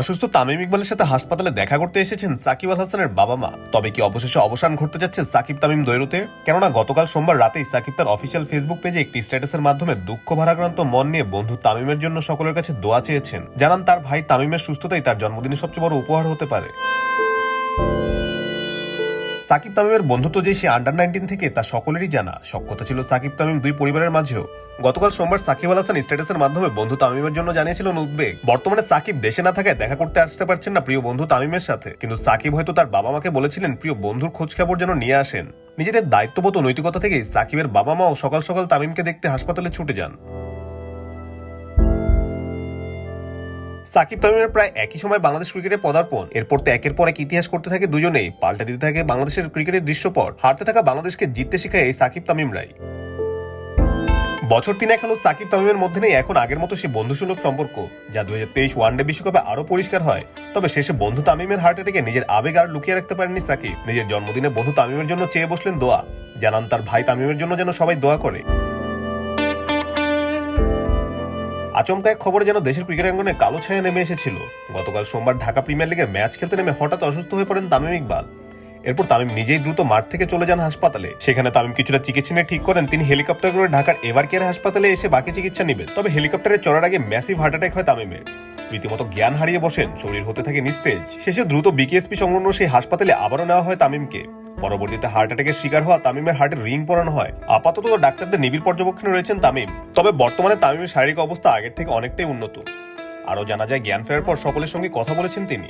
অসুস্থ তামিম ইকবালের সাথে হাসপাতালে দেখা করতে এসেছেন সাকিব আল হাসানের বাবা মা তবে কি অবশেষে অবসান ঘটতে যাচ্ছে সাকিব তামিম দৈরুতে? কেননা গতকাল সোমবার রাতেই সাকিব তার অফিসিয়াল ফেসবুক পেজে একটি স্ট্যাটাসের মাধ্যমে দুঃখ ভারাক্রান্ত মন নিয়ে বন্ধু তামিমের জন্য সকলের কাছে দোয়া চেয়েছেন। জানান তার ভাই তামিমের সুস্থতাই তার জন্মদিনে সবচেয়ে বড় উপহার হতে পারে। সাকিব তামিমের বন্ধুত্ব যে সে আন্ডার নাইনটিন থেকে তা সকলেরই জানা। সক্ষতা ছিল সাকিব তামিম দুই পরিবারের মাঝেও। গতকাল সোমবার সাকিব আল হাসান স্ট্যাটাসের মাধ্যমে বন্ধু তামিমের জন্য জানিয়েছিলেন উদ্বেগ। বর্তমানে সাকিব দেশে না থাকায় দেখা করতে আসতে পারছেন না প্রিয় বন্ধু তামিমের সাথে। কিন্তু সাকিব হয়তো তার বাবা মাকে বলেছিলেন প্রিয় বন্ধুর খোঁজ খবর যেন নিয়ে আসেন। নিজেদের দায়িত্ববোধ নৈতিকতা থেকেই সাকিবের বাবা মাও সকাল সকাল তামিমকে দেখতে হাসপাতালে ছুটে যান। সাকিব তামিমের প্রায় একই সময় বাংলাদেশ ক্রিকেটে পদার্পণ। এরপর তো একের পর এক ইতিহাস করতে থাকে দুজনেই। পাল্টে দিতে থাকে বাংলাদেশের ক্রিকেটের দৃশ্যপট। হারতে থাকা বাংলাদেশকে জিততে শেখায় এই সাকিব তামিমরাই বছর তিনেক হলো সাকিব তামিমের মধ্যে নেই এখন আগের মতো সে বন্ধুসুলভ সম্পর্ক, যা দুই হাজার তেইশ ওয়ানডে বিশ্বকাপে আরও পরিষ্কার হয়। তবে শেষে বন্ধু তামিমের হার্ট অ্যাটাকে নিজের আবেগ আর লুকিয়ে রাখতে পারেননি সাকিব। নিজের জন্মদিনে বন্ধু তামিমের জন্য চেয়ে বসলেন দোয়া। জানান তার ভাই তামিমের জন্য যেন সবাই দোয়া করে। আচমকা এক খবরে যেন দেশের ক্রিকেট অঙ্গনে কালো ছায়া নেমে এসেছিল। গতকাল সোমবার ঢাকা প্রিমিয়ার লিগের ম্যাচ খেলতে নেমে হঠাৎ অসুস্থ হয়ে পড়েন তামিম ইকবাল। এরপর তামিম নিজেই দ্রুত মাঠ থেকে চলে যান হাসপাতালে। সেখানে তামিম কিছুটা চিকিৎসা নিয়ে ঠিক করেন, তিনি হেলিকপ্টার করে ঢাকার এভার কেয়ার হাসপাতালে এসে বাকি চিকিৎসা নেবেন। তবে হেলিকপ্টারে চড়ার আগে ম্যাসিভ হার্ট অ্যাটাক হয় তামিমের। রীতিমতো জ্ঞান হারিয়ে বসেন, শরীর হতে থাকে নিস্তেজ। শেষে দ্রুত বিকেএসপি সংলগ্ন সেই হাসপাতালে আবারও নেওয়া হয় তামিমকে। পরবর্তীতে হার্ট অ্যাটাকের শিকার হওয়া তামিমের হার্টের রিং পরানো হয়। আপাতত ডাক্তারদের নিবিড় পর্যবেক্ষণে রয়েছেন তামিম। তবে বর্তমানে তামিমের শারীরিক অবস্থা আগের থেকে অনেকটাই উন্নত। আরও জানা যায়, জ্ঞান ফেরার পর সকলের সঙ্গে কথা বলেছেন তিনি।